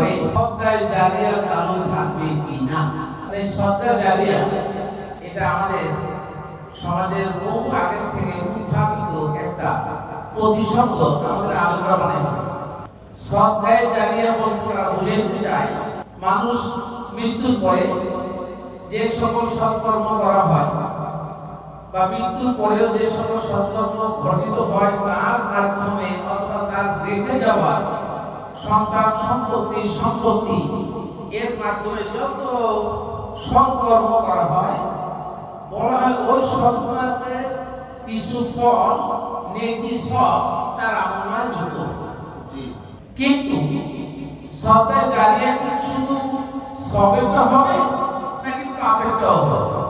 পরে সদ্গায় থাকবে কি না? এটা আমাদের সমাজের বহু থেকে উদ্ভাবিত একটা প্রতিশব্দ আমাদের বানাইছে। সদ্গায় বলতে তারা বুঝাইতে চায়, মানুষ মৃত্যুর পরে যে সকল সৎকর্ম করা হয় বা মৃত্যুর পরেও যে সকল সৎকর্ম ঘটিত হয়, তার মাধ্যমে অথবা তার রেখে যাওয়া সন্তান সম্পত্তি সম্পত্তি। এর মাধ্যমে যত সৎকর্ম করা হয় বলা হয় ওই সৎকর্মে কিছু ফল নেকি সব তার আমলায় যুক্ত কিন্তু জারিয়া কি শুধু সবেরটা হবে নাকি পাপেরটাও হবে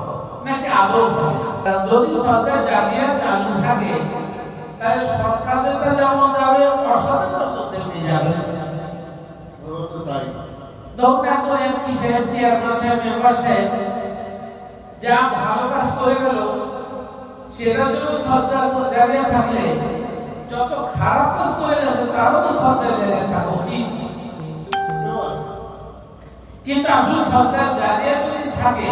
নাকি আদৌ হবে? যদি সবে জারিয়া চালু থাকে তাহলে সরকারেরটা যেমন যাবে তেমনি যাবে ধরুন এখন এমপি সাহেব চেয়ারম্যান সাহেব মেম্বার সাহেব যা ভালো কাজ করে গেল সেটা যদি সরকার জারিয়া থাকলে, যত খারাপ কাজ করে গেছে তারও তো সরকার জারিয়া থাকা উচিত কিন্তু আসলে সরকার জারিয়া যদি থাকে,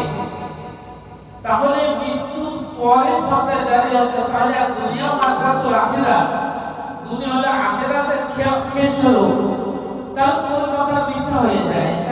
তাহলে মৃত্যুর পরে সরকার জারি হচ্ছে তাহলে দুনিয়া মাসাতুল আখিরা দুনিয়া হলে আখিরাতে খেয়ে ছিল?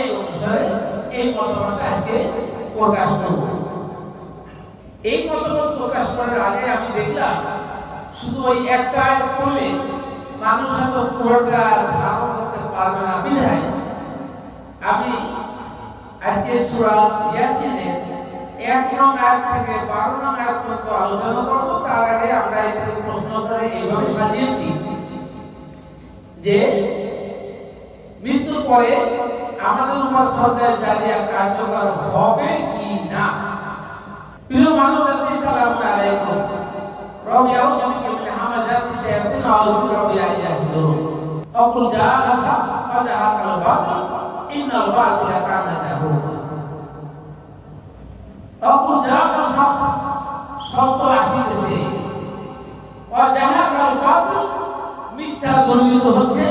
এই অনুসারে এই মতামত আজকে প্রকাশ করব। এই মতামত প্রকাশ করার আগে আমি দেখলাম, শুধু ওই একটা পড়লে মানুষ হয়তো পুরোটা ধারণ করতে পারবে না, বিধায়। আমি আজকে সূরা ইয়াসিনের এক নং আয়াত থেকে বারো নং আয়াত পর্যন্ত আলোচনা করব। তার আগে আমরা এখানে প্রশ্ন ধরে এইভাবে সাজিয়েছি যে, মৃত্যুর পরে আমাদের উপর সজ্জায় জারিয়া কার্যকর হবে কি না? প্রিয় মানব জাতি সালাম আলাইকুম রবি মিন হামাযাতি শায়াতিন আউযু বিরব্বি ইয়াহদুরুন অকুল জাআল হক ওয়া জাহাকাল বাতিল ইন্নাল বাতিলা কানা জাহুকা অকুল জাআল হক সত্য আসিতেছে ওয়া জাহাকাল বাতিল মিথ্যা দূরীভূত হচ্ছে,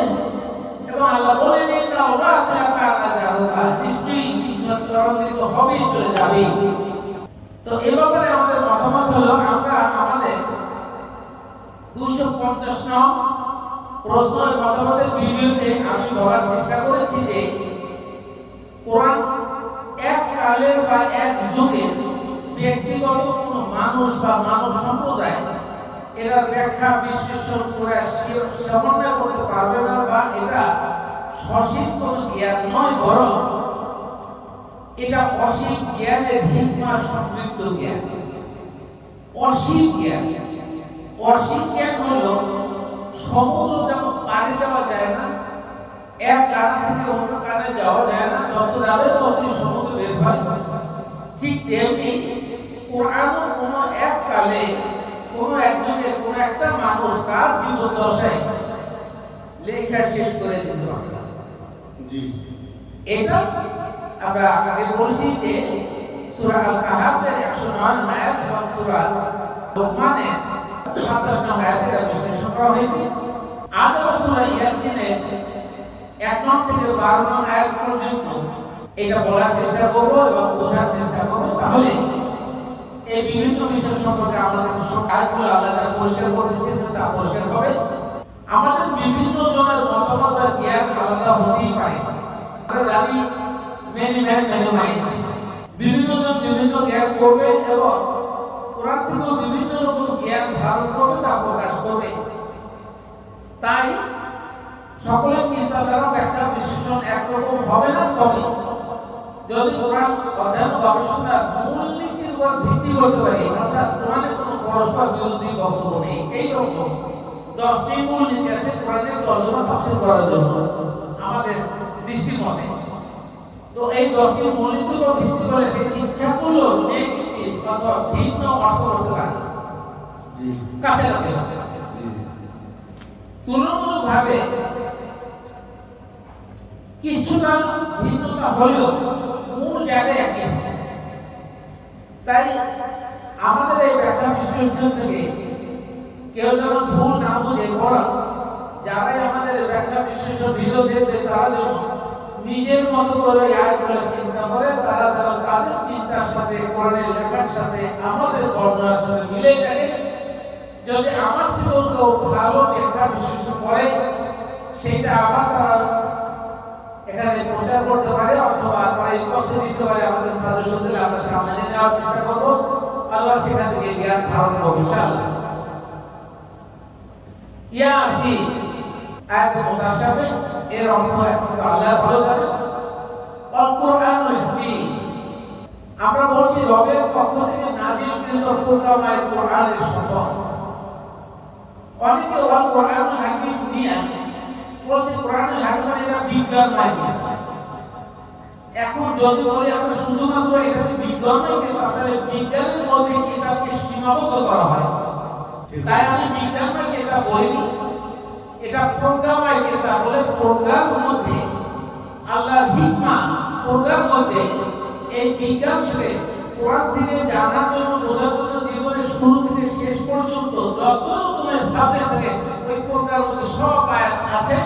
এবং আল্লাহ বলেন, ইন্নাল পঞ্চাশ নং প্রশ্ন মতামতের ভিডিওতে আমি বলার চেষ্টা করেছি যে কোরআন এক কালের বা এক যুগের ব্যক্তিগত কোনো মানুষ বা মানব সম্প্রদায় এরা ব্যাখ্যা, বিশ্লেষণ করে সমন্বয় করতে পারবে না বা এটা সঠিক কোনো জ্ঞান নয়, বরং এটা অসীম জ্ঞানের হিকমা সমৃদ্ধ জ্ঞান। অসীম জ্ঞান। জ্ঞান হলো সমুদ্র যেমন পাড়ি দেওয়া যায় না এক কান থেকে অন্য কানে যাওয়া যায় না যত যাবে ততই সমুদ্র বের হয় ঠিক তেমনি কোরআনও কোনো এক কালে কোনো একজনের কোনো একটা মানুষ তার জীবন দশায় লেখা শেষ করে দিতে পারে না। এটা আমরা আগে বলছি যে সূরা আল কাহাফের 109 আয়াত এবং সূরা লোকমানের 27 নং আয়াতে এটা বিশ্লেষণ করা হয়েছে আমরা সূরা ইয়াসিনের 1 নং থেকে 12 নং আয়াত পর্যন্ত এটা বলার চেষ্টা করব এবং বোঝার চেষ্টা করব তাহলে এই বিভিন্ন বিষয় সম্পর্কে আমাদের সব আলাদা পরিষ্কার করতে তা পরিষ্কার হবে আমাদের বিভিন্ন জনের মতামত বা জ্ঞান আলাদা হতেই পারে আমরা জানি মেনি ম্যান মেনি মাইন্ডস বিভিন্ন জন বিভিন্ন জ্ঞান করবে এবং কোরআন বিভিন্ন প্রকাশ তাই সকলের চিন্তাধারা ব্যাখ্যা বিশ্লেষণ একরকম হবে না, তবে যদি অধ্যয়ন মূলনীতির উপর ভিত্তি করতে অর্থাৎ কোরআনে কোনো পরস্পর বিরোধী বক্তব্য নেই, এইরকম দশটি মূলনীতি আছে তর্জমা তাফসীর করার জন্য আমাদের দৃষ্টির তো এই দশটি মূলনীতির উপর ভিত্তি করে সে ইচ্ছা করলেও নেগেটিভ ভিন্ন অর্থ করতে পারে। জি কাছাকাছি জি তুলনামূলকভাবে কিছুটা ভিন্নতা হলেও মূল জায়গায় একই থাকে। তাই আমাদের এই ব্যাখ্যা বিশ্লেষণ থেকে কেউ যেন ভুল না বুঝে পড়া যারাই আমাদের ব্যাখ্যা বিশ্লেষণ দেখবে তারা যেন নিজের মতো করে আয় করে চিন্তা করে, তারা যেন তাদের চিন্তার সাথে কোরআনের লেখার সাথে, আমাদের বর্ণনার সাথে মিলে থাকে যদি আমার থেকেও কেউ ভালো ব্যাখ্যা বিশ্লেষণ করে, সেটা আবার তারা এখানে প্রচার করতে পারে অথবা তারা ইনবক্সে দিতে পারে আমাদের সাজেশন দিলে আমরা সামনে নেওয়ার চেষ্টা করব। আল্লাহ সেখান থেকে জ্ঞান ধারণ করব ইয়াসি আয়াতে মুতাশাবিহ এর অর্থ একমাত্র আল্লাহ ভালো জানেন অল কোরআনুল হাকিম আমরা বলছি রবের পক্ষ থেকে নাজিলকৃত প্রোগ্রামায় কোরআনের শপথ অনেকে অল কোরআনুল হাকিম নিয়ে বলছে কোরআনুল হাকিম এটা বিজ্ঞান নয় এখন যদি বলি, আমরা শুধুমাত্র এটাকে বিজ্ঞান নয় আপনার বিজ্ঞানের মধ্যে এটাকে সীমাবদ্ধ করা হয়। তাই আমি বিজ্ঞান নয় এটা বলিনি এটা প্রোগ্রাম আই এটা বলে প্রোগ্রাম মধ্যে আল্লাহ হিকমা প্রোগ্রাম মধ্যে এই বিজ্ঞান সে কোরআন থেকে জানার জন্য, বোঝার জন্য, জীবনের শুরু থেকে শেষ পর্যন্ত যত সাবজেক্ট থাকে ওই প্রোগ্রাম মধ্যে সব আয়াত আছে,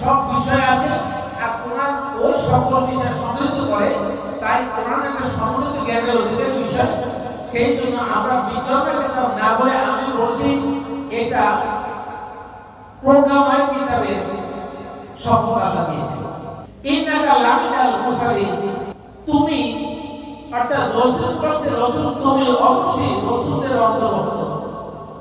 সব বিষয় আছে। আর কোরআন ওই সকল বিষয় সমৃদ্ধ করে, তাই কোরআন একটা সমৃদ্ধ জ্ঞানের বিষয়। সেই জন্য আমরা কিতাব না বলে আমি বলছি, এটা প্রোগ্রামায় কিতাবের সফলতা দিয়েছে। ইন্নাকা লামিনাল মুরসালিন, তুমি অর্থাৎ রসুল বলছে রসুল তুমি অবশ্যই রসুলের অন্তর্ভুক্ত।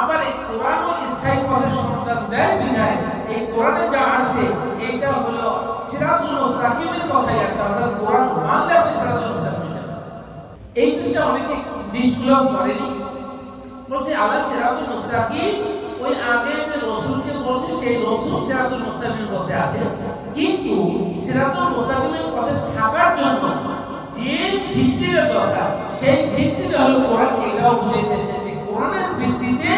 আবার এই কোরআন স্থায়ী পথের সন্ধান দেয় বিধায় এই কোরআনে যা আসে, এইটা হলো সিরাতুল মুস্তাকিমের কথাই আছে, অর্থাৎ কোরআন মানলে আপনি সিরাতুল মুস্তাকিম এই জিনিসটা অনেকে ডিসক্লোজ করেনি। বলছে, আল্লাহ সিরাতুল মুস্তাকিম, ওই আগে যে রসুলকে বলছে, সেই রসুল সিরাতুল মুস্তাকিমের পথে আছে। কিন্তু সিরাতুল মুস্তাকিমের পথে থাকার জন্য যে ভিত্তির দরকার, সেই ভিত্তিটা হলো কোরআন, এটাও বুঝাইতেছে যে কোরআনের ভিত্তিতে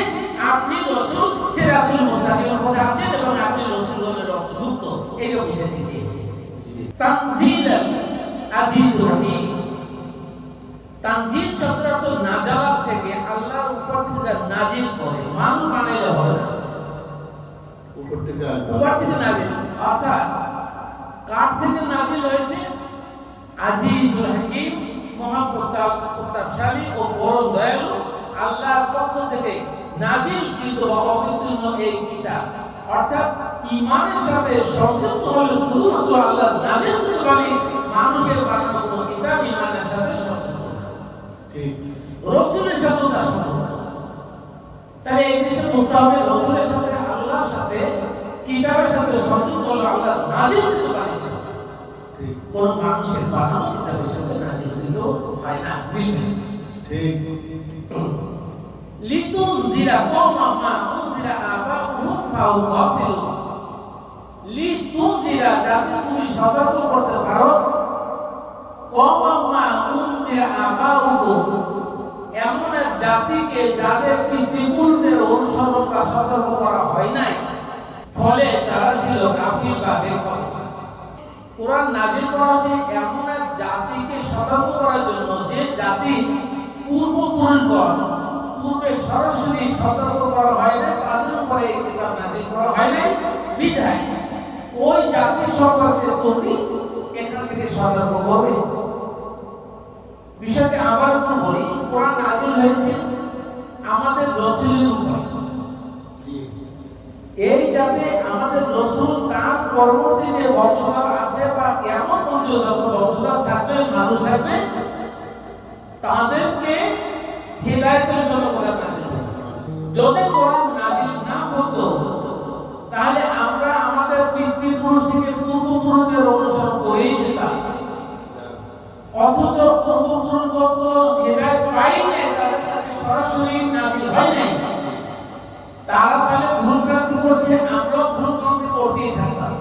আপনি রসুল সিরাতুল মুস্তাকিমের পথে আছেন এবং আপনি রসুলের অন্তর্ভুক্ত এটা বুঝাতে চেয়েছে তানজিল আজিজুর রহিম। তানজিল শব্দ অর্থ নাজালাত থেকে আল্লাহর উপর থেকে নাজিল করে মানুষ বানাইলে হবে না। উপর থেকে উপর থেকে নাজিল অর্থাৎ কার থেকে নাজিল হয়েছে? আজিজুল হাকিম মহাপ্রতাপ প্রতাপশালী ও বড় দয়ালু আল্লাহর পক্ষ থেকে নাজিল কিন্তু অবতীর্ণ এই কিতাব। অর্থাৎ ইমানের সাথে সংযুক্ত হলে শুধুমাত্র আল্লাহ নাজিল করতে পারি মানুষের বানানো কিতাব ইমানের সাথে সংযুক্ত। ঠিক। রসুলের সাথে তার সম্পর্ক। তাহলে এই জিনিসটা বুঝতে হবে রসুলের সাথে আল্লাহর সাথে কিতাবের সাথে সংযুক্ত হলো আল্লাহ নাজিল পারে কোন মানুষের বানানো কিতাবের সাথে নাজিল দিত হয় না। ঠিক। কওমা মা উনজিরা আবাহুম ফাউ গাফিলুন লিতুন জিরা যাতে তুমি সতর্ক করতে পারো। কওমা মা উনজিরা আবাহুম এমন এক জাতিকে, যাদের পিতৃপুরুষের অনুসরণ বা সতর্ক করা হয় নাই, ফলে তারা ছিল গাফিল বা বেখল কোরআন নাজিল করা হয়েছে এমন এক জাতিকে সতর্ক করার জন্য যে জাতি পূর্বপুরুষগণ পূর্বে সরাসরি সতর্ক করা হয় না তাদের উপরে এই কিতাব নাজিল করা হয় নাই বিধায় ওই জাতির সম্পর্কে তুমি এখান থেকে সতর্ক করবে বিষয়টি আবার একটু বলি কোরআন নাজিল হয়েছে আমাদের রসুলের উপর এই যাতে আমাদের রসুল তার পরবর্তী যে বংশধর আছে বা কেমন পর্যন্ত বংশধর থাকবে মানুষ থাকবে তাদেরকে হেদায়তের জন্য। যদি কোরআন নাজিল না হতো, তাহলে আমরা আমাদের পিতৃপুরুষ থেকে পূর্বপুরুষদের অনুসরণ করেই যেতাম। অথচ পূর্বপুরুষগণ তো হেদায়ত পাই নাই, তাদের কাছে সরাসরি নাজিল হয় নাই। তারা তাহলে করছে, আমরাও ভুল করতেই থাকতাম।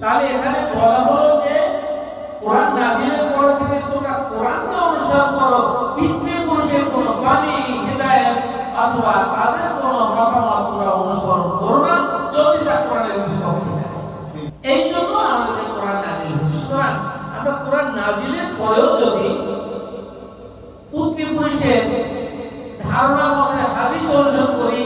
তাহলে এখানে বলা হলো যে, কোরআন নাজিলের পর থেকে তোমরা কোরআনকে অনুসরণ করো, পিতৃপুরুষের কোনো বাণী, হেদায়ত অথবা তাদের কোনো মতামত তোমরা অনুসরণ করো না যদি তা কোরআনের বিপক্ষে এই জন্য আমাদের কোরআন নাজিল হয়েছে। আমরা কোরআন নাজিলের পরেও যদি পুত্রপুরুষের ধারণা মতে হাদিস অনুসরণ করি,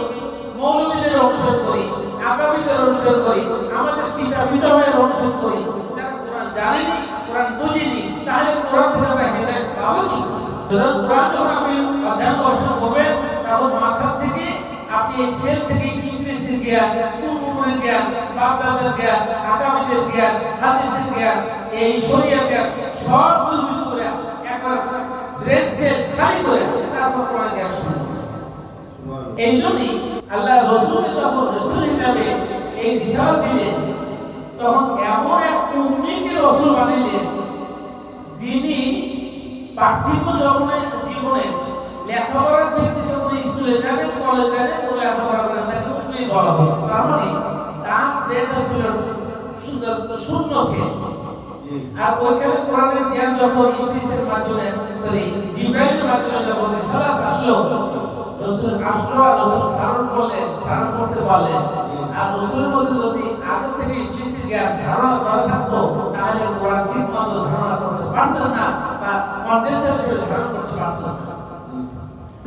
মৌলবীদের অনুসরণ করি আগামীদের অনুসরণ করি, আমাদের পিতা বিধবায়ের অনুসরণ করি, যারা কোরআন জানেনি, কোরআন বুঝিনি, তাহলে কোরআন থেকে আমরা হেদায়ত পাবো কি? কোরআন যখন আপনি অধ্যয়ন করবেন তখন মাথা থেকে আপনি সেল থেকে ইংলিশের জ্ঞান পূর্বপুরের জ্ঞান, বাপদাদের জ্ঞান আগামীদের জ্ঞান, হাদিসের জ্ঞান, এই শরীয়তের জ্ঞান সব দুর্বৃত্ত করে একবার ব্রেন সেল খালি করে তারপর কোরআন জ্ঞান শুরু এই জন্যই আল্লাহ রসুলকে যখন রসুল হিসাবে এই রিসাল দিলেন, তখন এমন এক উম্মিকে রসুল বানাইলেন যিনি পার্থিব জীবনে জীবনে লেখাপড়ার যখন স্কুলে যাবে কলেজে যাবে তো লেখাপড়া করে তাকে উম্মি বলা হয়েছে তার মানে তার ছিল শূন্য ছিল। আর ওইখানে কোরআনের জ্ঞান যখন ইংলিশের মাধ্যমে সরি জিব্রাইলের মাধ্যমে যখন সালাত আসলো, রসুল আসলো আর রসুল ধারণ করলেন ধারণ করতে পারলেন আর রসুলের মধ্যে যদি আগে থেকে ইংলিশের জ্ঞান ধারণা করা থাকতো, তাহলে কোরআন ঠিক মতো ধারণা করতে পারতেন না, বা কন্ডেন্সার হিসেবে ধারণ করতে পারতেন না।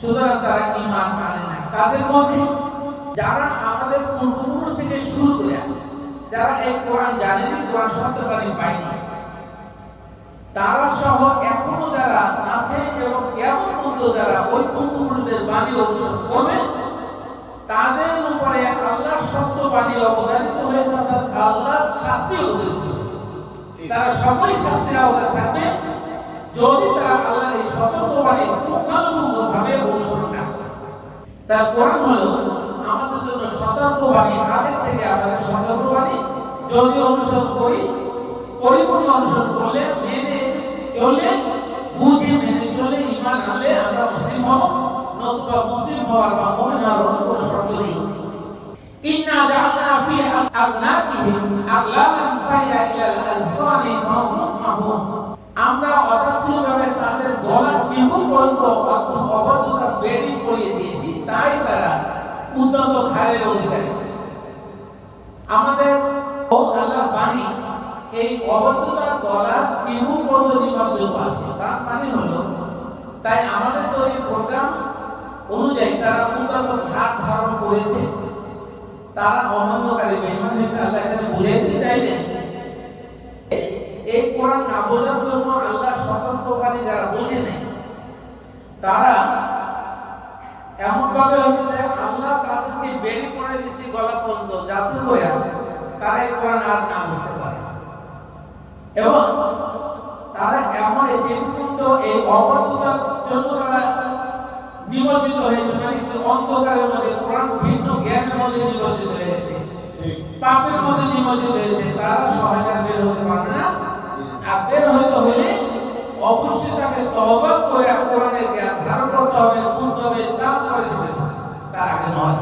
সুতরাং তারা ঈমান মানে না। তাদের মধ্যে যারা আমাদের পূর্বপুরুষ থেকে শুরু করে, যারা এই কোরআন জানেনি, কোরআন সত্যবাণী পায়নি, তারা সহ এখনও যারা আছে এবং কেমন পর্যন্ত যারা ওই পূর্বপুরুষদের বাণী অনুসরণ করবে, তাদের উপরে আল্লাহর সত্য বাণী অবদানিত হয়েছে, অর্থাৎ আল্লাহর শাস্তি অবদানিত তারা সকলেই শাস্তির আওতায় থাকবে। যদি তারা আল্লাহর এই সতর্ক বাণী পুঙ্খানুপুঙ্খ ভাবে অনুসরণ না করে। তা কোরআন হলো, আমাদের জন্য সতর্ক বাণী আগে থেকে আমাদের সতর্ক বাণী যদি অনুসরণ করি, পরিপূর্ণ অনুসরণ করলে, মেনে চলে, বুঝে মেনে চলে ইমান আনলে আমরা মুসলিম হব, নতুবা মুসলিম হওয়ার বা মনে হওয়ার অন্য কোনো শর্ত নেই জাআলনা ফি আগনাতিহিম আগলালান ফাহিয়া ইলাল আযকানি ফাহুম মাহুম আমরা অবাধ্যভাবে তাদের গলার অবাধ্য- অবাধ্যতা বেড়ি পড়িয়ে দিয়েছি, তাই তারা উন্নত খালের অধিকারী। আমাদের আল্লাহর বাণী, এই অবাধ্যতার গলার জীবন পর্যন্ত আছে। তার মানে হলো, তাই আমাদের তৈরি প্রোগ্রাম অনুযায়ী তারা উন্নত ঘাট ধারণ করেছে। তারা অনন্তকারী বেইমান হয়েছে আল্লাহ এখানে বুঝাইতে চাইলেন এই কোরআন না বোঝার জন্য আল্লাহ সতর্ককারী যারা বোঝে নেই তারা এমন ভাবে হচ্ছে আল্লাহ তাদেরকে বেরি করে দিয়েছে গলা পর্যন্ত যাতে করে তারা কোরআন আর না বুঝতে পারে। এবং তারা এমন এই পর্যন্ত এই অবদ্ধতার জন্য তারা নিমজ্জিত হয়েছে মানে কি অন্ধকারের মধ্যে, কোরআন ভিন্ন জ্ঞানের মধ্যে নিমজ্জিত হয়েছে। পাপের মধ্যে নিমজ্জিত হয়েছে, তারা সহজে বের হতে পারবে না। আর বের হতে হলে অবশ্যই তাকে তওবা করে কোরআনের জ্ঞান ধারণ করতে হবে বুঝতে হবে তারপরে সে বের হবে। তার আগে নয়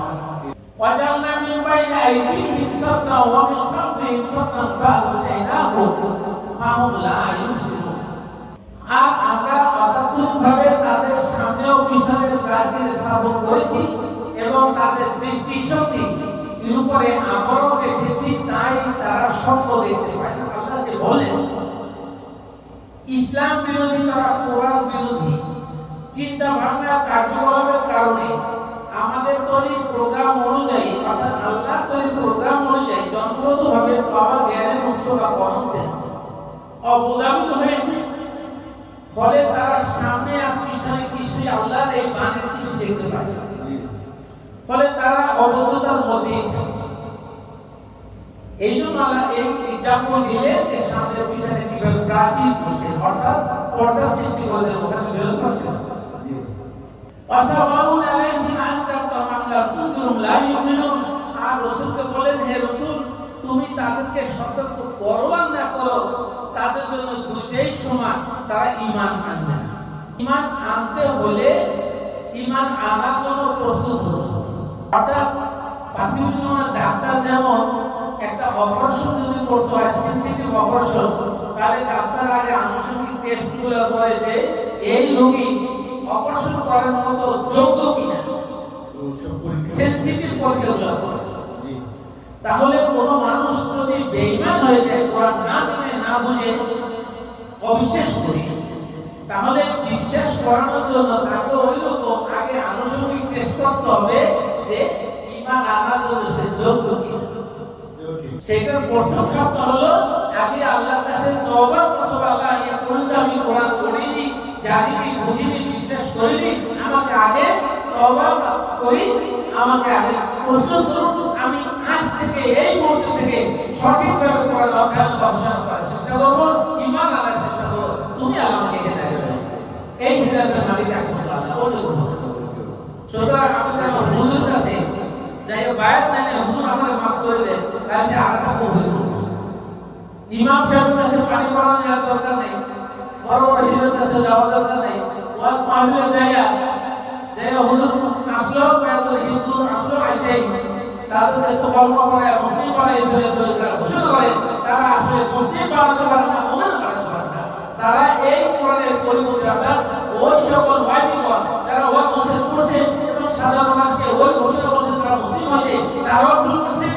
وجعلنا من بين أيديهم سدا ومن خلفهم سدا فأغشيناهم فهم لا يبصرون আর আমরা অতাত্ক্ষণিকভাবে তাদের সামনেও মিশনের প্রাচীর স্থাপন করেছি এবং তাদের দৃষ্টি শক্তি এর উপরে আবরণ রেখেছি তাই তারা স্বপ্ন দেখতে পায় না আল্লাহ যে বলেন ইসলাম বিরোধী তারা কোরআন বিরোধী চিন্তা ভাবনা কার্যকলাপের কারণে আমাদের তৈরি প্রোগ্রাম অনুযায়ী, অর্থাৎ আল্লাহ তৈরি প্রোগ্রাম অনুযায়ী জন্মগতভাবে পাওয়া জ্ঞানের উৎস বা কমন সেন্স হয়েছে ফলে তারা সামনে আর পিছনে কিছুই আল্লাহর এই বাণীর কিছু দেখতে পায়। ফলে তারা অবদ্ধতার মধ্যে এই জন্য এই এক্সাম্পল দিলে যে সামনে অর্থাৎ তুমি তাদেরকে সতর্ক করো আর না করো। তাদের জন্য দুইটাই সমান, তারা ঈমান আনবে না। ঈমান আনতে হলে ঈমান আনার জন্য প্রস্তুত হতে অর্থাৎ ডাক্তার যেমন একটা অপারেশন যদি করতে হয় সেনসিটিভ অপারেশন তাহলে ডাক্তার আগে আনুষঙ্গিক টেস্টগুলো করে যে এই রোগী অপারেশন করার মতো যোগ্য কিনা? সেনসিটিভ পরীক্ষাগুলো করে। জি। তাহলে কোন মানুষ যদি বেঈমান হয়ে যায় কোরআন না জেনে না বুঝে অবিশ্বাস করে তাহলে বিশ্বাস করানোর জন্য তাকে ওই রকম আগে আনুষঙ্গিক টেস্ট করতে হবে যে ইমান আনার জন্য সেটার প্রথম শর্ত হলো আগে আল্লাহর কাছে তওবা করতে আল্লাহ এই কোরআনটা আমি কোরআন পড়িনি জানিনি বুঝিনি, বিশ্বাস করিনি, আমাকে আগে তওবা করি, আমাকে আগে প্রস্তুত করুন, আমি আজ থেকে এই মুহূর্ত থেকে সঠিকভাবে কোরআন অধ্যয়ন গবেষণা করার চেষ্টা করব ইমান আনার চেষ্টা করব, তুমি আমাকে হেদায়েত দাও। এই হেদায়েতের মালিক একমাত্র আল্লাহ, অন্য সুতরাং আমি তার হুজুর কাছে যাই হোক, বায়াত নাই হুজুর আমাকে মাফ করে দেন। আর একটা কবুল করব ইমাম সাহেবের কাছে পানি পাওয়া নেওয়ার দরকার নেই বড় বড় হিরের কাছে যাওয়ার দরকার নেই ওয়াজ মাহফিলের জায়গা জায়গা হুজুর কয়েক হিন্দু আসলেও আইসেই তাদেরকে তো কর্ম করে মুসলিম পারে এই ধরে ধরে তারা ঘোষণা করে তারা আসলে মুসলিম বানাতে পারে না মোমেন বানাতে পারে না তারা এই কোরআনের পরিবর্তে অর্থাৎ ওই সকল ভাইজিগণ যারা ওয়াজ হোসেন করছে এবং সাধারণ মানুষকে ওই ঘোষণা করছে তারা মুসলিম হয়েছে তারাও ভুল করছে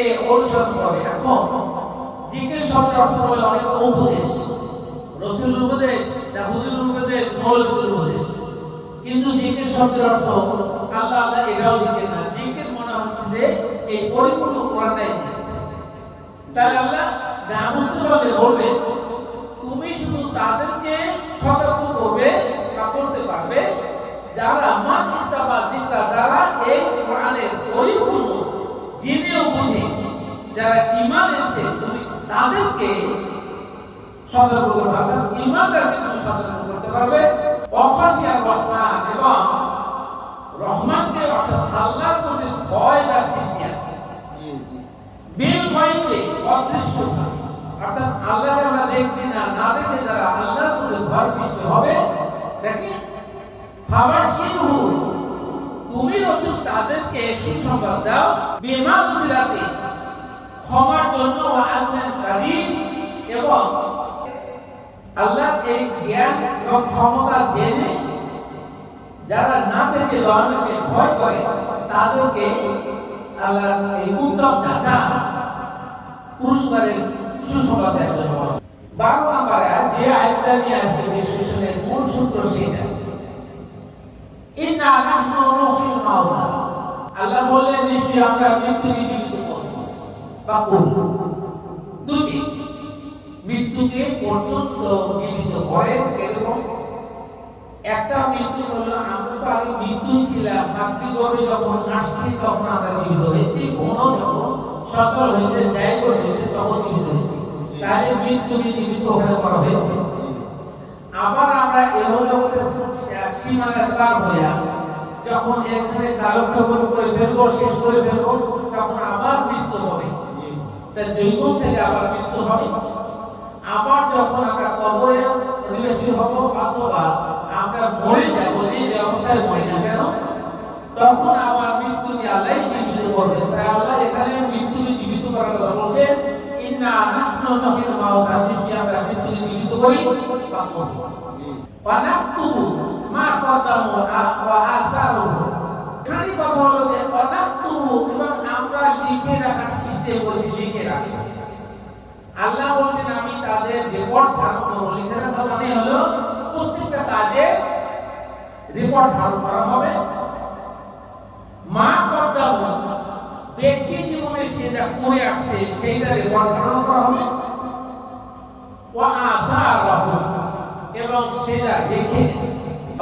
জিকিরকে অনুসরণ করে। এখন শব্দের অর্থ অনেক উপদেশ। রসুল উপদেশ, না হুজুর উপদেশ উপদেশ। কিন্তু শব্দের অর্থ আল্লাহ আল্লাহ এটাও না। মনে হচ্ছে যে এই পরিপূর্ণ কোরআনটাই আল্লাহ বলবে, তুমি শুধু তাদেরকে সতর্ক করবে বা করতে পারবে, যারা মান ইত্তাবা জিক্রা যারা এই কোরআনের পরিপূর্ণ জেনেও বুঝে যারা ঈমান এনেছে, তুমি তাদেরকে সতর্ক করবে অর্থাৎ ঈমানদারকে তুমি সতর্ক করতে পারবে। অফাসিয়া রহমান এবং রহমানকে অর্থাৎ আল্লাহর প্রতি ভয় যার সৃষ্টি আছে। বেল গাইবে অদৃশ্য অর্থাৎ আল্লাহকে আমরা দেখছি না না দেখে যারা আল্লাহর মধ্যে ভয় সৃষ্টি হবে। দেখে খাবার শিরু তুমি রসুল তাদেরকে সুসংবাদ দাও। বিমা গুজরাতে। ক্ষমার জন্য আজমের কারিম এবং আল্লাহ এই জ্ঞান এবং ক্ষমতা জেনে যারা না দেখে লড়াকে ভয় করে, তাদেরকে আল্লাহ এই উত্তম চাচা পুরস্কারের সুসংবাদ একজন বারো নম্বরে যে আয়টা নিয়ে আসছে বিশ্লেষণের মূল সূত্র সেটা। আল্লাহ নিশ্চয়ই আমরা মৃত্যুকে জীবিত করব বা করব দুটি। মৃত্যুকে পর্যন্ত জীবিত করে এরকম একটা মৃত্যু হলো, আমরা তো আগে মৃত্যু ছিলাম। মাতৃগর্ভে যখন আসছি, তখন আমরা জীবিত হয়েছি। কোনো যখন সচল হয়েছে জায়গা হয়েছে, তখন জীবিত হয়েছি। তাহলে মৃত্যুকে জীবিত করা হয়েছে। আবার আমরা এহ জগতের সীমানা কাজ হইয়া যখন এখানে কালক্ষেপণ করে ফেলব, শেষ করে ফেলব, তখন আবার মৃত্যু হবে। তাই জৈব থেকে আবার মৃত্যু হবে। আবার যখন আমরা কবরে অধিবেশী হব অথবা আমরা মরে যাব, যে অবস্থায় মরি না কেন, তখন আমার মৃত্যুকে আল্লাহ জীবিত করবে তাই আল্লাহ এখানে মৃত্যুকে জীবিত করার কথা বলছে ইন্না নাহনু নাহিল মাউতা নিশ্চয় আমরা মৃত্যুকে জীবিত করি। বা করি জি অনাক্তুবু মা কদ্দামু আ- ওয়া আসারুহু খালি কথা হলো যে অনাক্তুবু এবং আমরা লিখে রাখার সিস্টেম করেছি লিখে রাখি আল্লাহ বলছেন আমি তাদের রেকর্ড ধারণ করব লিখে রাখা মানে হলো প্রত্যেকটা কাজে রেকর্ড ধারণ ব্যক্তি জীবনে সে যা করে আসছে সেইটা রেকর্ড ধারণ করা হবে ও আশা রাহু এবং সেটা রেখে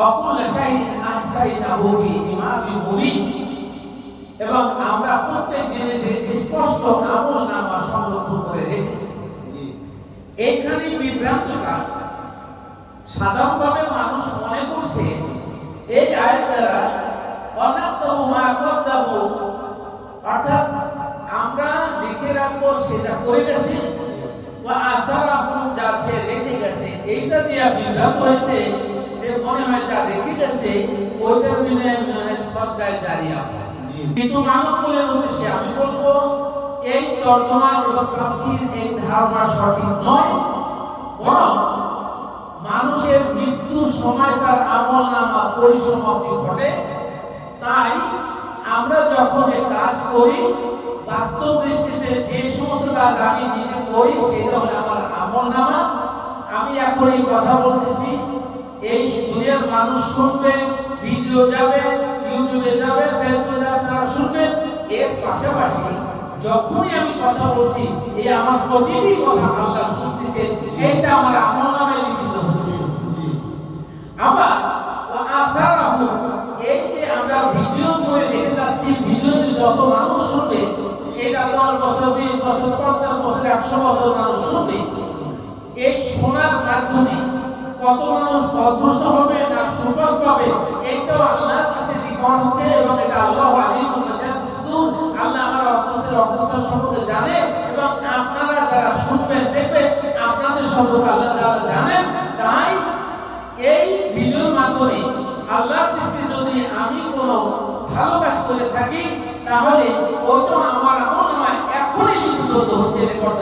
অকুল শাহিদ আহসাইনা হুফি ইমামি মুবিন এবং আমরা প্রত্যেক জিনিসের স্পষ্ট আমল নামা সংরক্ষণ করে রেখেছি। এইখানে বিভ্রান্তটা সাধারণভাবে মানুষ মনে করছে, এই আয়ের দ্বারা অন্যতম মা কর্তাব অর্থাৎ আমরা লিখে রাখব সেটা করে বা আশা রাখুন যা সে রেখে এইটা দিয়ে বিভ্রান্ত হয়েছে। যে মনে হয় যা রেখে গেছে ওইটার বিনয়ে মনে হয় সদ্গায় জারিয়া কিন্তু মানব কুলের উদ্দেশ্যে আমি বলব এই তর্জমা এবং তাফসীর এই ধারণা সঠিক নয় বরং মানুষের মৃত্যুর সময় তার আমল নামা পরিসমাপ্তি ঘটে। তাই আমরা যখন এই কাজ করি বাস্তব দৃষ্টিতে যে সমস্ত কাজ আমি নিজে করি সেটা হলো আমার আমল নামা। আমি এখন এই কথা বলতেছি, এই দুনিয়ার মানুষ শুনবে, ভিডিও যাবে, ইউটিউবে যাবে, ফেসবুকে আপনারা শুনবেন এর পাশাপাশি যখনই আমি কথা বলছি, এই আমার প্রতিটি কথা আল্লাহ শুনতেছে, এইটা আমার আমল নামে লিখিত হচ্ছে। আবার আশা রাখু এই যে আমরা ভিডিও করে রেখে যাচ্ছি ভিডিওতে যত মানুষ শুনবে, এটা দশ বছর, বিশ বছর, পঞ্চাশ বছর, একশো বছর মানুষ শুনবে এই শোনার মাধ্যমে কত মানুষ অভ্যস্ত হবে না সুফল পাবে এইটাও আল্লাহর কাছে রিকর্ড হচ্ছে এবং এটা আল্লাহ আলিম আল্লাহ আমার অভ্যস্তের অভ্যস্ত সম্পর্কে জানে এবং আপনারা যারা শুনবেন, দেখবেন আপনাদের সম্পর্কে আল্লাহ যারা জানেন। তাই এই ভিডিওর মাধ্যমে আল্লাহর দৃষ্টি যদি আমি কোনো ভালো কাজ করে থাকি, তাহলে ওইটা আমার আমল নামায় এখনই লিপিবদ্ধ হচ্ছে রেকর্ড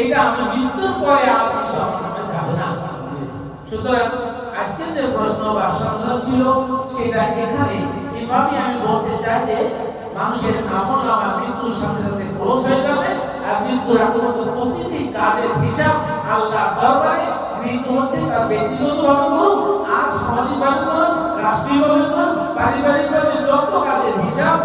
এটা আমি মৃত্যুর পরে আর আমার নামে যাবে না সুতরাং আজকের যে প্রশ্ন বা সন্দেহ ছিল, সেটা এখানে এভাবে আমি বলতে চাই যে, মানুষের আমল নামা মৃত্যুর সাথে সাথে ক্লোজ হয়ে যাবে আর মৃত্যুর আগ প্রতিটি কাজের হিসাব আল্লাহ দরবারে গৃহীত হচ্ছে। তার ব্যক্তিগতভাবে করুন আর সামাজিকভাবে করুন রাষ্ট্রীয়ভাবে করুন পারিবারিকভাবে যত কাজের হিসাব,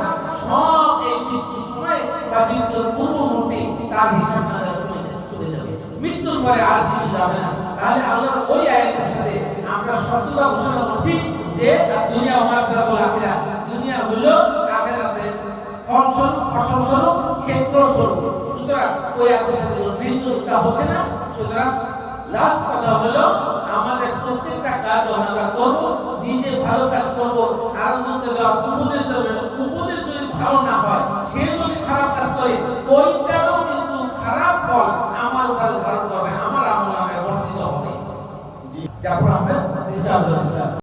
সব এই মৃত্যুর সময় বা মৃত্যুর পূর্ব মুহূর্তে তার হিসাব না চলে যাবে চলে যাবে মৃত্যুর পরে আর কিছু যাবে না। তাহলে আল্লাহর ওই আয়াতের সাথে আমরা সত্যতা ঘোষণা করছি যে দুনিয়া মাসরাবুল আখিরা দুনিয়া হলো আখিরাতের ফল স্বরূপ ফসল স্বরূপ, ক্ষেত্র স্বরূপ। সুতরাং ওই আয়াতের সাথে কোনো হচ্ছে না। সুতরাং লাস্ট কথা হলো, আমাদের প্রত্যেকটা কাজ আমরা করব, নিজে ভালো কাজ করব। দেবে উপদেশ দেবে, উপদেশ যদি ভালো না হয়, সে যদি খারাপ কাজ করে, ওইটারও কিন্তু খারাপ ফল আমার উপরে ধারণ de apurar, né? É